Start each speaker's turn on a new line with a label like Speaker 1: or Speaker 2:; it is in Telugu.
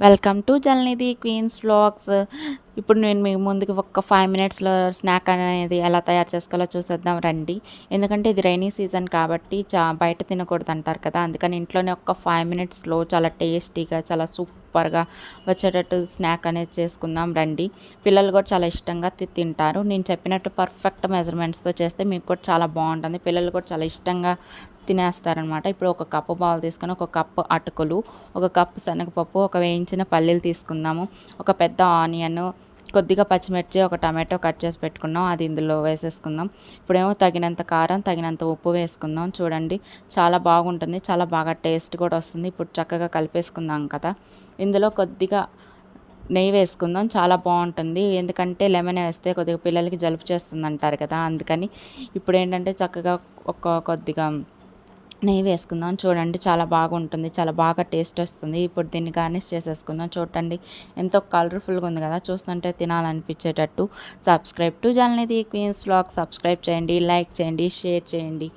Speaker 1: Welcome to Jalnidhi queens vlogs ఇప్పుడు నేను మీ ముందుకు ఒక ఫైవ్ మినిట్స్లో స్నాక్ అనేది ఎలా తయారు చేసుకోవాలో చూసేద్దాం రండి. ఎందుకంటే ఇది రైనీ సీజన్ కాబట్టి చా బయట తినకూడదు అంటారు కదా అందుకని ఇంట్లోనే ఒక ఫైవ్ మినిట్స్లో చాలా టేస్టీగా చాలా సూపర్గా వచ్చేటట్టు స్నాక్ అనేది చేసుకుందాం రండి. పిల్లలు కూడా చాలా ఇష్టంగా తి- తింటారు. నేను చెప్పినట్టు పర్ఫెక్ట్ మెజర్మెంట్స్తో చేస్తే మీకు కూడా చాలా బాగుంటుంది. పిల్లలు కూడా చాలా ఇష్టంగా తినేస్తారనమాట. ఇప్పుడు ఒక కప్పు బాల్ తీసుకొని ఒక కప్పు అటుకులు ఒక కప్పు శనగపప్పు ఒక వేయించిన పల్లీలు తీసుకుందాము. ఒక పెద్ద ఆనియన్ కొద్దిగా పచ్చిమిర్చి ఒక టమాటో కట్ చేసి పెట్టుకున్నాం. అది ఇందులో వేసేసుకుందాం. ఇప్పుడేమో తగినంత కారం తగినంత ఉప్పు వేసుకుందాం. చూడండి చాలా బాగుంటుంది. చాలా బాగా టేస్ట్ కూడా వస్తుంది. ఇప్పుడు చక్కగా కలిపేసుకుందాం కదా. ఇందులో కొద్దిగా నెయ్యి వేసుకుందాం. చాలా బాగుంటుంది. ఎందుకంటే లెమన్ వేస్తే కొద్దిగా పిల్లలకి జలుబు చేస్తుంది అంటారు కదా. అందుకని ఇప్పుడు ఏంటంటే చక్కగా ఒక కొద్దిగా నెయ్యి వేసుకుందాం. చూడండి చాలా బాగుంటుంది. చాలా బాగా టేస్ట్ వస్తుంది. ఇప్పుడు దీన్ని గార్నిష్ చేసేసుకుందాం. చూడండి ఎంతో కలర్ఫుల్గా ఉంది కదా. చూస్తుంటే తినాలనిపించేటట్టు. Subscribe to Jalnidhi queens vlog subscribe చేయండి లైక్ చేయండి షేర్ చేయండి.